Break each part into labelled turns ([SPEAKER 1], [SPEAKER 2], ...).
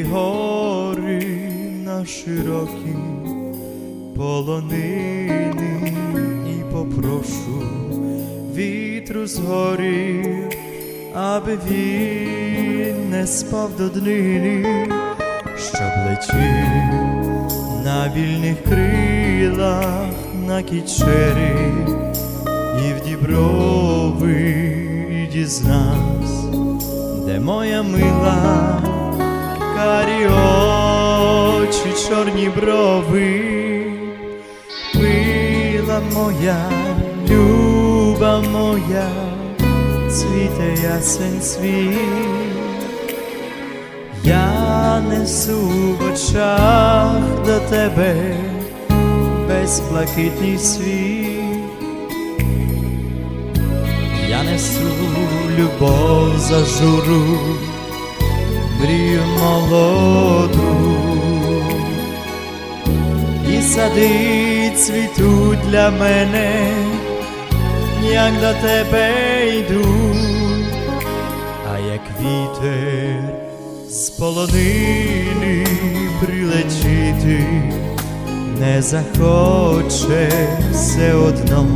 [SPEAKER 1] і гори на широкі полонини і попрошу вітру згори, аби він не спав до днини, щоб летів на вільних крилах на кічері. І в діброви і де моя мила, карі очі, чорні брови, мила моя, люба моя, цвіте ясен світ. Я несу в очах до тебе безблакитний світ. Я несу любов за журу, мрію молоду, і сади цвітуть для мене, як до тебе йду, а як вітер з полонини прилетіти не захоче все одно.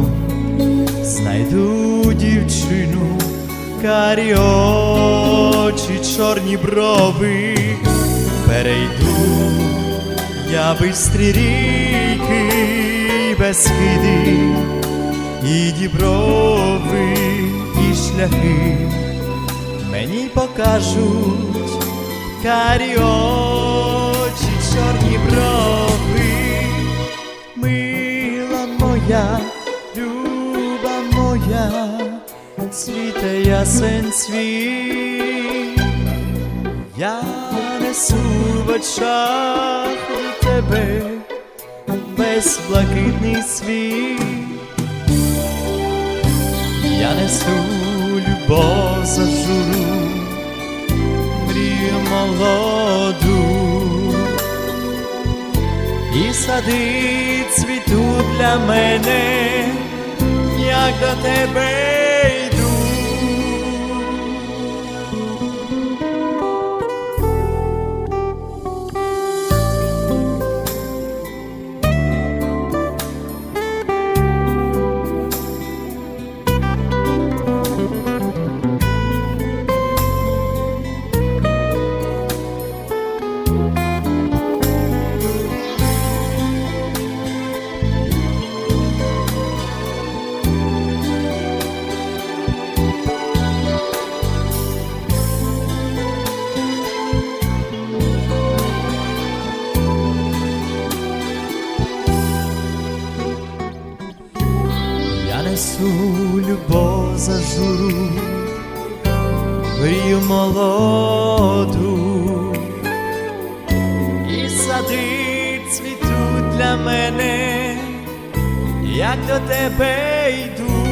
[SPEAKER 1] Знайду дівчину, карі очі, чорні брови, перейду я бистрі ріки, і безхиди, і діброви, і шляхи. Мені покажуть карі очі, чорні брови, мила моя, люба моя, цвіте ясен світ, я несу в очах до тебе безблакитний світ. Я несу любов за журу, мрію молоду, і сади цвітуть для мене, як до тебе Я несу любов зажуру, мрію молоду, і сади цвітуть для мене, як до тебе йду.